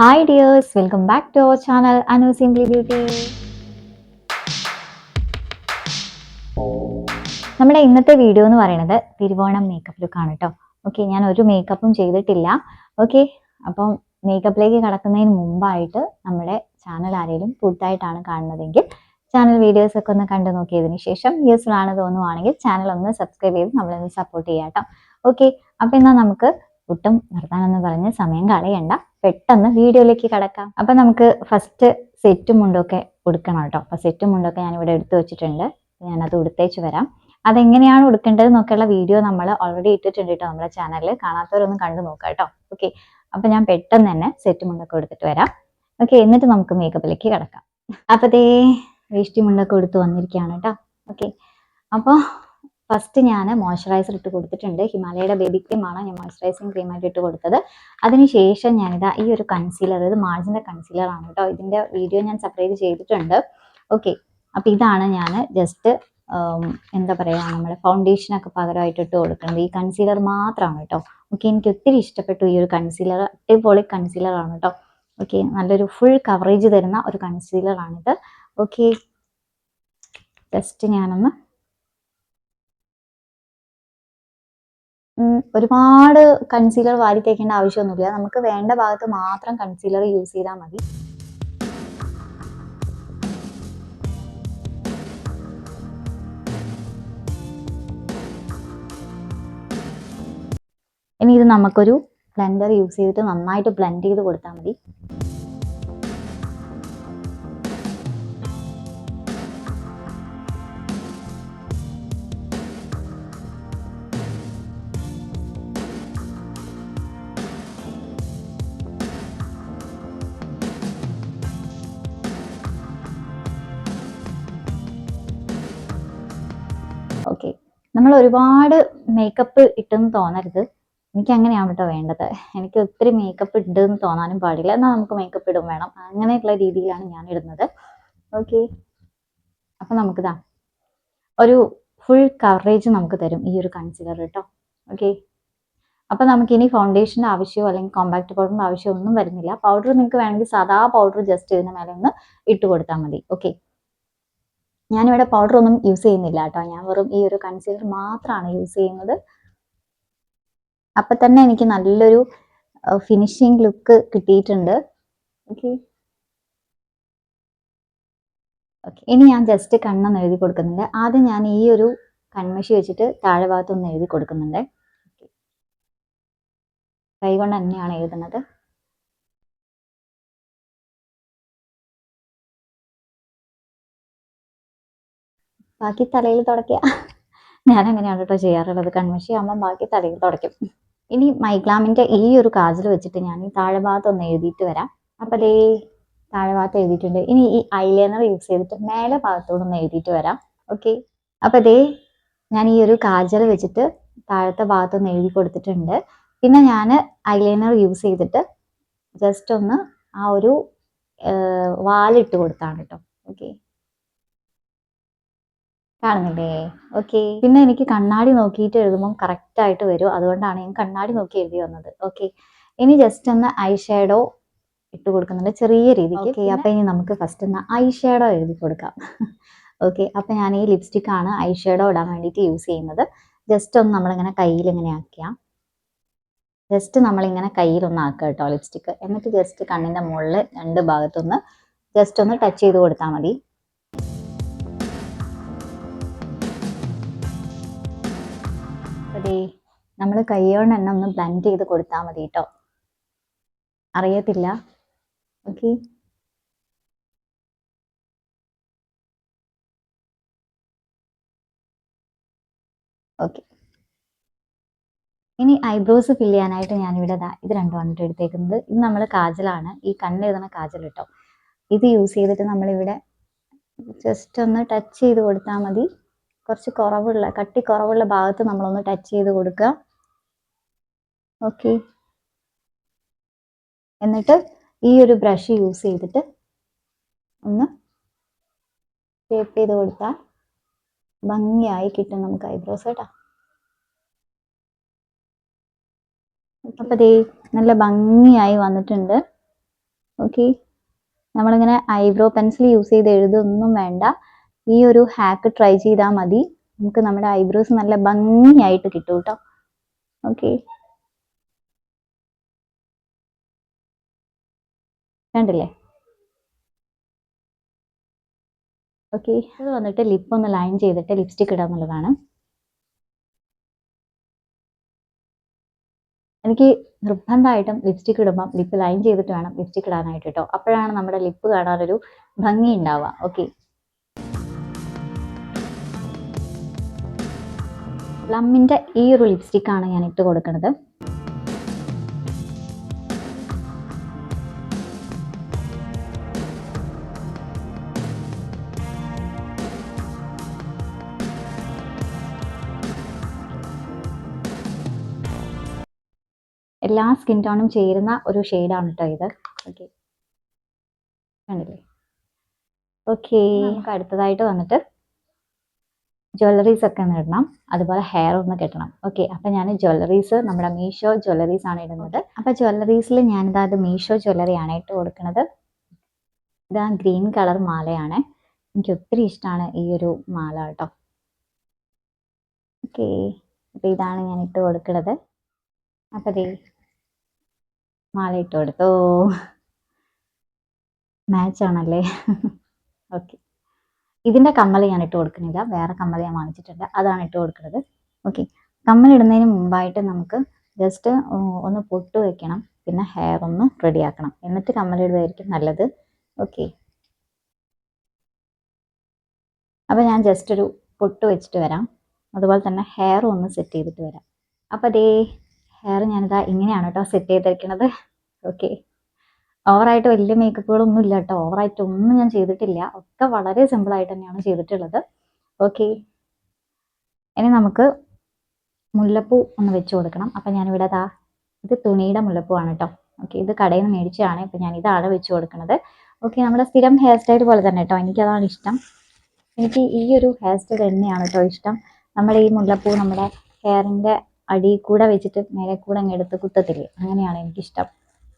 Hi dears welcome back to our channel Anu simply beauty നമ്മുടെ ഇന്നത്തെ video എന്ന് പറയുന്നത് തിരുവോണം മേക്കപ്പ് ലുക്ക് ആണ് കേട്ടോ ഓക്കെ ഞാൻ ഒരു മേക്കപ്പും ചെയ്തിട്ടില്ല. ഓക്കെ അപ്പം മേക്കപ്പിലേക്ക് കടക്കുന്നതിന് മുമ്പായിട്ട് നമ്മുടെ ചാനൽ ആരെങ്കിലും പുതുതായിട്ടാണ് കാണുന്നതെങ്കിൽ ചാനൽ വീഡിയോസ് ഒക്കെ ഒന്ന് കണ്ടു നോക്കിയതിന് ശേഷം യൂസ്ഫുൾ ആണ് തോന്നുവാണെങ്കിൽ ചാനൽ ഒന്ന് സബ്സ്ക്രൈബ് ചെയ്ത് നമ്മളൊന്ന് സപ്പോർട്ട് ചെയ്യാം കേട്ടോ ഓക്കെ അപ്പം എന്നാൽ നമുക്ക് ഒട്ടും നിർത്താനെന്ന് പറഞ്ഞ് സമയം കളയണ്ട. പെട്ടെന്ന് വീഡിയോയിലേക്ക് കടക്കാം. അപ്പം നമുക്ക് ഫസ്റ്റ് സെറ്റും മുണ്ടൊക്കെ ഉടുക്കണം കേട്ടോ അപ്പം സെറ്റും മുണ്ടൊക്കെ ഞാൻ ഇവിടെ എടുത്തു വെച്ചിട്ടുണ്ട്. ഞാനത് ഉടുത്തേച്ച് വരാം. അതെങ്ങനെയാണ് ഉടുക്കേണ്ടത് എന്നൊക്കെയുള്ള വീഡിയോ നമ്മൾ ഓൾറെഡി ഇട്ടിട്ടുണ്ട് കേട്ടോ നമ്മുടെ ചാനലിൽ കാണാത്തവരൊന്നും കണ്ടു നോക്കാം കേട്ടോ ഓക്കെ അപ്പം ഞാൻ പെട്ടെന്ന് തന്നെ സെറ്റ് മുണ്ടൊക്കെ എടുത്തിട്ട് വരാം. ഓക്കെ എന്നിട്ട് നമുക്ക് മേക്കപ്പിലേക്ക് കിടക്കാം. ദേ വേഷ്ടി മുണ്ടൊക്കെ എടുത്ത് വന്നിരിക്കുകയാണ് കേട്ടോ ഓക്കെ അപ്പോൾ ഫസ്റ്റ് ഞാൻ മോയ്സ്ചറൈസർ ഇട്ട് കൊടുത്തിട്ടുണ്ട്. ഹിമാലയയുടെ ബേബി ക്രീമാണ് ഞാൻ മോയ്സ്ചറൈസിങ് ക്രീമായിട്ട് ഇട്ട് കൊടുത്തത്. അതിനുശേഷം ഞാനിതാ ഈ ഒരു കൺസീലർ അതായത് മാർജിന്റെ കൺസീലർ ആണ് കേട്ടോ. ഇതിന്റെ വീഡിയോ ഞാൻ സെപ്പറേറ്റ് ചെയ്തിട്ടുണ്ട്. ഓക്കെ അപ്പോൾ ഇതാണ് ഞാൻ ജസ്റ്റ് എന്താ പറയുക നമ്മുടെ ഫൗണ്ടേഷനൊക്കെ പകരമായിട്ട് ഇട്ട് കൊടുക്കുന്നത്. ഈ കൺസീലർ മാത്രമാണ് കേട്ടോ. ഓക്കെ എനിക്ക് ഒത്തിരി ഇഷ്ടപ്പെട്ടു ഈ ഒരു കൺസീലർ അടിപൊളി കൺസീലർ ആണ് കേട്ടോ. ഓക്കെ നല്ലൊരു ഫുൾ കവറേജ് തരുന്ന ഒരു കൺസീലർ ആണിത്. ഓക്കെ ജസ്റ്റ് ഞാനൊന്ന് ഒരുപാട് കൺസീലർ വാരി തേക്കേണ്ട ആവശ്യമൊന്നുമില്ല. നമുക്ക് വേണ്ട ഭാഗത്ത് മാത്രം കൺസീലർ യൂസ് ചെയ്താൽ മതി. ഇനി ഇത് നമുക്കൊരു ബ്ലെൻഡർ യൂസ് ചെയ്തിട്ട് നന്നായിട്ട് ബ്ലെൻഡ് ചെയ്ത് കൊടുത്താൽ മതി. നമ്മൾ ഒരുപാട് മേക്കപ്പ് ഇട്ടെന്ന് തോന്നരുത്. എനിക്ക് അങ്ങനെയാണ് കേട്ടോ വേണ്ടത്. എനിക്ക് ഒത്തിരി മേക്കപ്പ് ഇട്ടെന്ന് തോന്നാനും പാടില്ല. എന്നാൽ നമുക്ക് മേക്കപ്പ് ഇടും വേണം. അങ്ങനെയുള്ള രീതിയിലാണ് ഞാൻ ഇടുന്നത് ഓക്കെ അപ്പം നമുക്കിതാ ഒരു ഫുൾ കവറേജ് നമുക്ക് തരും ഈ ഒരു കൺസിലർ കേട്ടോ ഓക്കെ അപ്പം നമുക്ക് ഇനി ഫൗണ്ടേഷന്റെ ആവശ്യമോ അല്ലെങ്കിൽ കോമ്പാക്ട് പൗഡറിന്റെ ആവശ്യമോ ഒന്നും വരുന്നില്ല. പൗഡർ നിങ്ങൾക്ക് വേണമെങ്കിൽ സാധാ പൗഡർ ജസ്റ്റ് ഇതിന് മേലെ ഒന്ന് ഇട്ട് കൊടുത്താൽ മതി. ഓക്കെ ഞാനിവിടെ പൗഡർ ഒന്നും യൂസ് ചെയ്യുന്നില്ല കേട്ടോ ഞാൻ വെറും ഈ ഒരു കൺസീലർ മാത്രമാണ് യൂസ് ചെയ്യുന്നത്. അപ്പം തന്നെ എനിക്ക് നല്ലൊരു ഫിനിഷിങ് ലുക്ക് കിട്ടിയിട്ടുണ്ട്. ഓക്കെ ഓക്കെ ഇനി ഞാൻ ജസ്റ്റ് കണ്ണൊന്ന് എഴുതി കൊടുക്കുന്നുണ്ട്. ആദ്യം ഞാൻ ഈ ഒരു കൺമഷി വെച്ചിട്ട് താഴെ ഭാഗത്തൊന്ന് എഴുതി കൊടുക്കുന്നുണ്ട്. കൈ കൊണ്ട് തന്നെയാണ് എഴുതുന്നത്. ബാക്കി തലയിൽ തുടയ്ക്കുക ഞാൻ അങ്ങനെയാണ് കേട്ടോ ചെയ്യാറുള്ളത്. കൺമഷി ആകുമ്പോൾ ബാക്കി തലയിൽ തുടക്കും ഇനി മൈഗ്ലാമിന്റെ ഈ ഒരു കാജൽ വെച്ചിട്ട് ഞാൻ ഈ താഴെ ഭാഗത്തൊന്ന് എഴുതിയിട്ട് വരാം. അപ്പം അതേ താഴെ ഭാഗത്ത് എഴുതിയിട്ടുണ്ട്. ഇനി ഈ ഐലൈനർ യൂസ് ചെയ്തിട്ട് മേലെ ഭാഗത്തോട് ഒന്ന് എഴുതിയിട്ട് വരാം. ഓക്കെ? അപ്പം അതേ ഞാൻ ഈ ഒരു കാജൽ വെച്ചിട്ട് താഴത്തെ ഭാഗത്തൊന്ന് എഴുതി കൊടുത്തിട്ടുണ്ട്. പിന്നെ ഞാൻ ഐലൈനർ യൂസ് ചെയ്തിട്ട് ജസ്റ്റ് ഒന്ന് ആ ഒരു വാലിട്ട് കൊടുത്താണ് കേട്ടോ ഓക്കെ? കാണുന്നില്ലേ? ഓക്കെ പിന്നെ എനിക്ക് കണ്ണാടി നോക്കിയിട്ട് എഴുതുമ്പോൾ കറക്റ്റ് ആയിട്ട് വരും. അതുകൊണ്ടാണ് ഞാൻ കണ്ണാടി നോക്കി എഴുതി വന്നത്. ഓക്കെ ഇനി ജസ്റ്റ് ഒന്ന് ഐ ഷാഡോ ഇട്ട് കൊടുക്കുന്നുണ്ട് ചെറിയ രീതിക്ക്. ഓക്കെ അപ്പൊ ഇനി നമുക്ക് ഫസ്റ്റ് ഒന്ന് ഐ ഷാഡോ എഴുതി കൊടുക്കാം. ഓക്കെ അപ്പൊ ഞാൻ ഈ ലിപ്സ്റ്റിക് ആണ് ഐ ഷാഡോ ഇടാൻ വേണ്ടിട്ട് യൂസ് ചെയ്യുന്നത്. ജസ്റ്റ് ഒന്ന് നമ്മളിങ്ങനെ കയ്യിൽ ഇങ്ങനെ ആക്കിയാ. ജസ്റ്റ് നമ്മളിങ്ങനെ കയ്യിലൊന്ന് ആക്കുക കേട്ടോ ലിപ്സ്റ്റിക് എന്നിട്ട് ജസ്റ്റ് കണ്ണിന്റെ മുകളിൽ രണ്ട് ഭാഗത്തൊന്ന് ജസ്റ്റ് ഒന്ന് ടച്ച് ചെയ്ത് കൊടുത്താൽ മതി. അതെ നമ്മൾ കയ്യോണ്ട് തന്നെ ഒന്ന് ബ്ലെൻഡ് ചെയ്ത് കൊടുത്താൽ മതി കേട്ടോ അറിയത്തില്ല? ഓക്കെ. ഓക്കെ. ഇനി ഐബ്രോസ് ഫിൽ ചെയ്യാനായിട്ട് ഞാനിവിടെ ഇത് രണ്ടുമാണ് എടുത്തേക്കുന്നത്. ഇത് നമ്മൾ കാജലാണ്. ഈ കണ്ണെഴുതണ കാജൽ കേട്ടോ ഇത് യൂസ് ചെയ്തിട്ട് നമ്മളിവിടെ ജസ്റ്റ് ഒന്ന് ടച്ച് ചെയ്ത് കൊടുത്താൽ മതി. കുറച്ച് കുറവുള്ള കട്ടി കുറവുള്ള ഭാഗത്ത് നമ്മളൊന്ന് ടച്ച് ചെയ്ത് കൊടുക്കുക. ഓക്കെ എന്നിട്ട് ഈ ഒരു ബ്രഷ് യൂസ് ചെയ്തിട്ട് ഒന്ന് ഷേപ്പ് ചെയ്ത് കൊടുത്താൽ ഭംഗിയായി കിട്ടും നമുക്ക് ഐബ്രോസ് കേട്ടോ. അപ്പൊ ദേ നല്ല ഭംഗിയായി വന്നിട്ടുണ്ട്. ഓക്കെ നമ്മളിങ്ങനെ ഐബ്രോ പെൻസിൽ യൂസ് ചെയ്ത് എഴുതൊന്നും വേണ്ട. ഈ ഒരു ഹാക്ക് ട്രൈ ചെയ്താൽ മതി. നമുക്ക് നമ്മുടെ ഐബ്രോസ് നല്ല ഭംഗിയായിട്ട് കിട്ടും കേട്ടോ ഓക്കെ കണ്ടില്ലേ? ഓക്കെ അത് വന്നിട്ട് ലിപ്പ് ഒന്ന് ലൈൻ ചെയ്തിട്ട് ലിപ്സ്റ്റിക് ഇടുക എന്നുള്ളതാണ്. എനിക്ക് നിർബന്ധമായിട്ടും ലിപ്സ്റ്റിക് ഇടുമ്പം ലിപ്പ് ലൈൻ ചെയ്തിട്ട് വേണം ലിപ്സ്റ്റിക് ഇടാനായിട്ട് കേട്ടോ അപ്പോഴാണ് നമ്മുടെ ലിപ്പ് കാണാനൊരു ഭംഗി ഉണ്ടാവുക. ഓക്കെ പ്ലമ്മിന്റെ ഈ ഒരു ലിപ്സ്റ്റിക്കാണ് ഞാൻ ഇട്ട് കൊടുക്കുന്നത് എല്ലാ സ്കിൻ ടോണും ചേരുന്ന ഒരു ഷെയ്ഡാണ് കേട്ടോ ഇത്. ഓക്കെ കണ്ടില്ലേ? ഓക്കെ നമുക്ക് അടുത്തതായിട്ട് വന്നിട്ട് ജ്വല്ലറീസ് ഒക്കെ ഒന്ന് ഇടണം. അതുപോലെ ഹെയർ ഒന്ന് കെട്ടണം. ഓക്കെ അപ്പം ഞാൻ ജ്വല്ലറീസ് നമ്മുടെ മീഷോ ജ്വല്ലറീസ് ആണ് ഇടുന്നത്. അപ്പം ജ്വല്ലറീസിൽ ഞാനിതാ അത് മീഷോ ജ്വല്ലറി ആണ് ഇട്ട് കൊടുക്കുന്നത്. ഇതാ ഗ്രീൻ കളർ മാലയാണ്. എനിക്ക് ഒത്തിരി ഇഷ്ടമാണ് ഈ ഒരു മാല കേട്ടോ. ഓക്കെ അപ്പം ഇതാണ് ഞാൻ ഇട്ട് കൊടുക്കുന്നത്. അപ്പം ദേ മാല ഇട്ട് മാച്ച് ആണല്ലേ? ഓക്കെ ഇതിന്റെ കമ്മൽ ഞാൻ ഇട്ട് കൊടുക്കുന്നില്ല. വേറെ കമ്മൽ ഞാൻ വാങ്ങിച്ചിട്ടുണ്ട്. അതാണ് ഇട്ട് കൊടുക്കുന്നത്. ഓക്കെ കമ്മൽ ഇടുന്നതിന് മുമ്പായിട്ട് നമുക്ക് ജസ്റ്റ് ഒന്ന് പൊട്ട് വെക്കണം. പിന്നെ ഹെയർ ഒന്ന് റെഡിയാക്കണം എന്നിട്ട് കമ്മൽ ഇടുന്നതായിരിക്കും നല്ലത്. ഓക്കെ അപ്പോൾ ഞാൻ ജസ്റ്റ് ഒരു പൊട്ട് വെച്ചിട്ട് വരാം. അതുപോലെ തന്നെ ഹെയർ ഒന്ന് സെറ്റ് ചെയ്തിട്ട് വരാം. അപ്പോൾ അതേ ഹെയർ ഞാനിതാ ഇങ്ങനെയാണ് കേട്ടോ സെറ്റ് ചെയ്തിരിക്കുന്നത്. ഓക്കെ ഓവറായിട്ട് വലിയ മേക്കപ്പുകളൊന്നും ഇല്ല കേട്ടോ. ഓവറായിട്ട് ഒന്നും ഞാൻ ചെയ്തിട്ടില്ല. ഒക്കെ വളരെ സിമ്പിൾ ആയിട്ട് തന്നെയാണ് ചെയ്തിട്ടുള്ളത്. ഓക്കെ ഇനി നമുക്ക് മുല്ലപ്പൂ ഒന്ന് വെച്ച് കൊടുക്കണം. അപ്പം ഞാനിവിടെ ദാ ഇത് തുണിയുടെ മുല്ലപ്പൂ ആണ് കേട്ടോ. ഓക്കെ ഇത് കടയിൽ നിന്ന് മേടിച്ചതാണ്. ഇപ്പം ഞാൻ ഇതാണ് വെച്ച് കൊടുക്കുന്നത് ഓക്കെ നമ്മുടെ സ്ഥിരം ഹെയർ സ്റ്റൈൽ പോലെ തന്നെ കേട്ടോ. എനിക്കതാണ് ഇഷ്ടം. എനിക്ക് ഈ ഒരു ഹെയർ സ്റ്റൈൽ തന്നെയാണ് കേട്ടോ ഇഷ്ടം. നമ്മൾ ഈ മുല്ലപ്പൂ നമ്മുടെ ഹെയറിന്റെ അടിയിൽ കൂടെ വെച്ചിട്ട് മേലെ കൂടെ അങ്ങ് എടുത്ത് കുത്തത്തില്ലേ? അങ്ങനെയാണ് എനിക്കിഷ്ടം.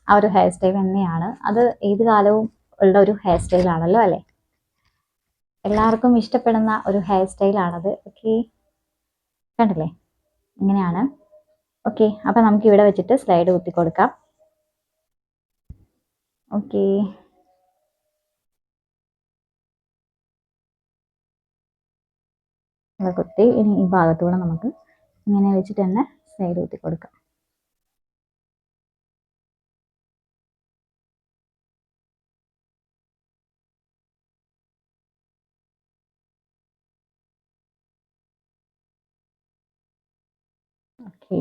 ആ ഒരു ഹെയർ സ്റ്റൈൽ തന്നെയാണ്. അത് ഏത് കാലവും ഉള്ള ഒരു ഹെയർ സ്റ്റൈലാണല്ലോ അല്ലേ? എല്ലാവർക്കും ഇഷ്ടപ്പെടുന്ന ഒരു ഹെയർ സ്റ്റൈലാണത് ഓക്കെ കണ്ടില്ലേ? ഇങ്ങനെയാണ്. ഓക്കെ അപ്പം നമുക്ക് ഇവിടെ വെച്ചിട്ട് സ്ലൈഡ് കുത്തി കൊടുക്കാം. ഓക്കെ കുത്തി ഇനി ഈ ഭാഗത്തൂടെ നമുക്ക് ഇങ്ങനെ വെച്ചിട്ട് തന്നെ സ്ലൈഡ് കുത്തി കൊടുക്കാം. ഓക്കെ.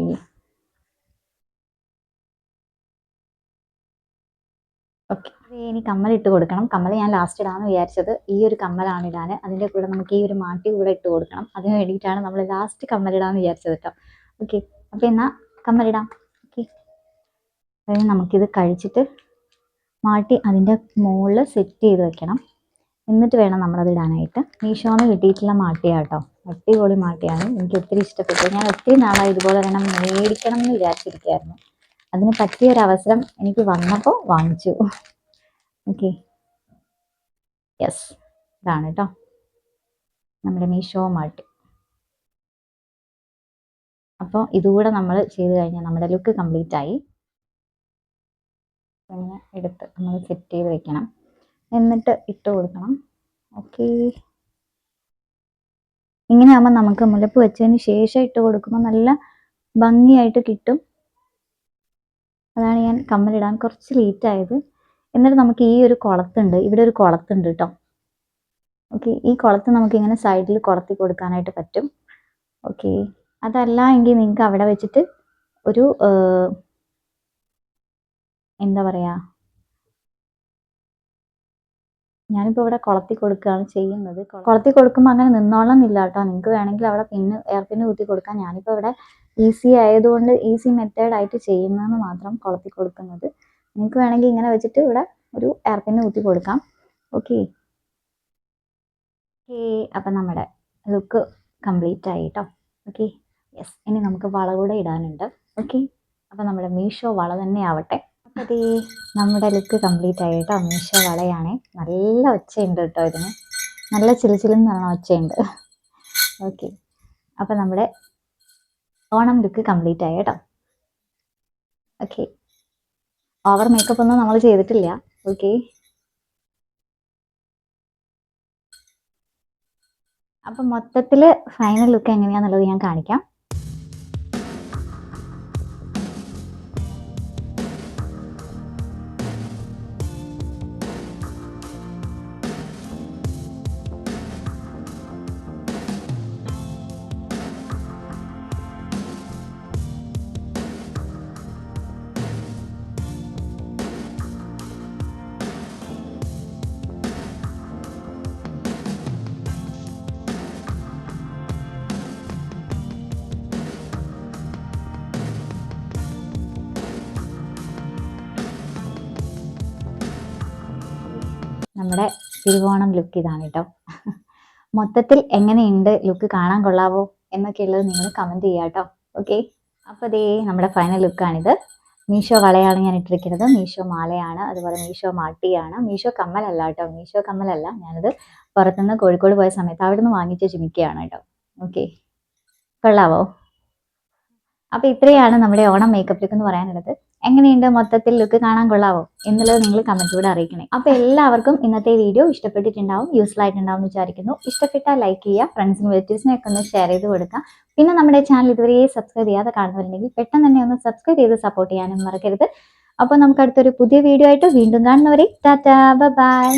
ഓക്കെ. ഇനി കമ്മൽ ഇട്ട് കൊടുക്കണം. കമ്മൽ ഞാൻ ലാസ്റ്റ് ഇടാമെന്ന് വിചാരിച്ചത് ഈ ഒരു കമ്മലാണ് ഇടാൻ അതിന്റെ കൂടെ നമുക്ക് ഈ ഒരു മാട്ടി കൂടെ ഇട്ട് കൊടുക്കണം. അതിന് വേണ്ടിയിട്ടാണ് നമ്മൾ ലാസ്റ്റ് കമ്മലിടാമെന്ന് വിചാരിച്ചത് കേട്ടോ ഓക്കെ. അപ്പോൾ എന്നാൽ കമ്മലിടാം ഓക്കെ. നമുക്കിത് കഴിച്ചിട്ട് മാട്ടി അതിന്റെ മുകളിൽ സെറ്റ് ചെയ്ത് വെക്കണം. എന്നിട്ട് വേണം നമ്മളത് ഇടാനായിട്ട്. മീഷോന്ന് കിട്ടിയിട്ടുള്ള മാട്ടിയാട്ടോ. അടിപൊളി മാട്ടിയാണ്. എനിക്ക് ഒത്തിരി ഇഷ്ടപ്പെട്ടു. ഞാൻ ഒത്തിരി നാളായി ഇതുപോലെ തന്നെ മേടിക്കണം എന്ന് വിചാരിച്ചിരിക്കുകയായിരുന്നു. അതിന് പറ്റിയ ഒരു അവസരം എനിക്ക് വന്നപ്പോൾ വാങ്ങിച്ചു. ഓക്കെ. യെസ് ഇതാണ് കേട്ടോ നമ്മുടെ മീഷോ മാട്ടി. അപ്പോൾ ഇതുകൂടെ നമ്മൾ ചെയ്ത് കഴിഞ്ഞാൽ നമ്മുടെ ലുക്ക് കംപ്ലീറ്റ് ആയി എടുത്ത് നമ്മൾ സെറ്റ് ചെയ്ത് വെക്കണം. എന്നിട്ട് ഇട്ട് കൊടുക്കണം. ഓക്കെ ഇങ്ങനെ ആകുമ്പോൾ നമുക്ക് മുലപ്പ് വെച്ചതിന് ശേഷം ഇട്ട് കൊടുക്കുമ്പോൾ നല്ല ഭംഗിയായിട്ട് കിട്ടും. അതാണ് ഞാൻ കമ്മലിടാൻ കുറച്ച് ലേറ്റ് ആയത്. എന്നിട്ട് നമുക്ക് ഈ ഒരു കുളത്തുണ്ട്. ഇവിടെ ഒരു കുളത്തുണ്ട് കേട്ടോ ഓക്കെ ഈ കുളത്ത് നമുക്ക് ഇങ്ങനെ സൈഡിൽ കുളത്തി കൊടുക്കാനായിട്ട് പറ്റും. ഓക്കെ അതല്ല എങ്കിൽ നിങ്ങൾക്ക് അവിടെ വെച്ചിട്ട് ഒരു എന്താ പറയുക ഞാനിപ്പോൾ ഇവിടെ കുളത്തി കൊടുക്കുകയാണ് ചെയ്യുന്നത്. കുളത്തി കൊടുക്കുമ്പോൾ അങ്ങനെ നിന്നോളം എന്നില്ല കേട്ടോ നിങ്ങൾക്ക് വേണമെങ്കിൽ അവിടെ പിന്നെ എയർ കുത്തി കൊടുക്കാം. ഞാനിപ്പോൾ ഇവിടെ ഈസി ആയതുകൊണ്ട് ഈസി മെത്തേഡ് ആയിട്ട് ചെയ്യുന്നതെന്ന് മാത്രം കുളത്തി കൊടുക്കുന്നത്. നിങ്ങൾക്ക് വേണമെങ്കിൽ ഇങ്ങനെ വെച്ചിട്ട് ഇവിടെ ഒരു എയർ കുത്തി കൊടുക്കാം. ഓക്കെ ഓക്കെ അപ്പം നമ്മുടെ ലുക്ക് കംപ്ലീറ്റ് ആയി കേട്ടോ ഓക്കെ യെസ് ഇനി നമുക്ക് വള കൂടെ ഇടാനുണ്ട്. ഓക്കെ അപ്പം നമ്മുടെ മീഷോ വള തന്നെ ആവട്ടെ. അതെ നമ്മുടെ ലുക്ക് കംപ്ലീറ്റ് ആയി കേട്ടോ. മീഷ വളയാണേ. നല്ല ഒച്ചയുണ്ട് കേട്ടോ ഇതിന്. നല്ല ചിലിച്ചിലെന്ന് പറഞ്ഞ ഒച്ചയുണ്ട്. ഓക്കെ അപ്പം നമ്മുടെ ഓണം ലുക്ക് കംപ്ലീറ്റ് ആയി കേട്ടോ. ഓക്കെ ഓവർ മേക്കപ്പ് ഒന്നും നമ്മൾ ചെയ്തിട്ടില്ല. ഓക്കെ അപ്പം മൊത്തത്തിൽ ഫൈനൽ ലുക്ക് എങ്ങനെയാണെന്നുള്ളത് ഞാൻ കാണിക്കാം. നമ്മുടെ തിരുവോണം ലുക്ക് ഇതാണ് കേട്ടോ മൊത്തത്തിൽ എങ്ങനെയുണ്ട് ലുക്ക് കാണാൻ കൊള്ളാവോ എന്നൊക്കെയുള്ളത് നിങ്ങൾ കമന്റ് ചെയ്യുക കേട്ടോ ഓക്കെ അപ്പോൾ ദേ നമ്മുടെ ഫൈനൽ ലുക്കാണിത് മീഷോ വളയാണ് ഞാൻ ഇട്ടിരിക്കുന്നത്. മീഷോ മാലയാണ് അതുപോലെ മീഷോ മാട്ടിയാണ്. മീഷോ കമ്മലല്ല കേട്ടോ മീഷോ കമ്മലല്ല. ഞാനത് പുറത്തുനിന്ന് കോഴിക്കോട് പോയ സമയത്ത് അവിടെ നിന്ന് വാങ്ങിച്ച ചുമിക്കുകയാണ് കേട്ടോ ഓക്കെ കൊള്ളാവോ? അപ്പോൾ ഇത്രയാണ് നമ്മുടെ ഓണം മേക്കപ്പ് ലുക്ക് എന്ന് പറയാനുള്ളത്. എങ്ങനെയുണ്ട് മൊത്തത്തിൽ ലുക്ക് കാണാൻ കൊള്ളാവോ എന്നുള്ളത് നിങ്ങൾ കമന്റിലൂടെ അറിയിക്കണേ. അപ്പോൾ എല്ലാവർക്കും ഇന്നത്തെ വീഡിയോ ഇഷ്ടപ്പെട്ടിട്ടുണ്ടാവും യൂസ്ഫുൾ ആയിട്ടുണ്ടാവും എന്ന് വിചാരിക്കുന്നു. ഇഷ്ടപ്പെട്ടാൽ ലൈക്ക് ചെയ്യുക ഫ്രണ്ട്സിനും റിലേറ്റീവ്സിനൊക്കെ ഒന്ന് ഷെയർ ചെയ്ത് കൊടുക്കുക. പിന്നെ നമ്മുടെ ചാനൽ ഇതുവരെ സബ്സ്ക്രൈബ് ചെയ്യാതെ കാണുന്നുണ്ടെങ്കിൽ പെട്ടെന്ന് തന്നെ ഒന്ന് സബ്സ്ക്രൈബ് ചെയ്ത് സപ്പോർട്ട് ചെയ്യാനും മറക്കരുത്. അപ്പോൾ നമുക്ക് അടുത്തൊരു പുതിയ വീഡിയോ ആയിട്ട് വീണ്ടും കാണുന്നവരെ ടാറ്റാ ബൈ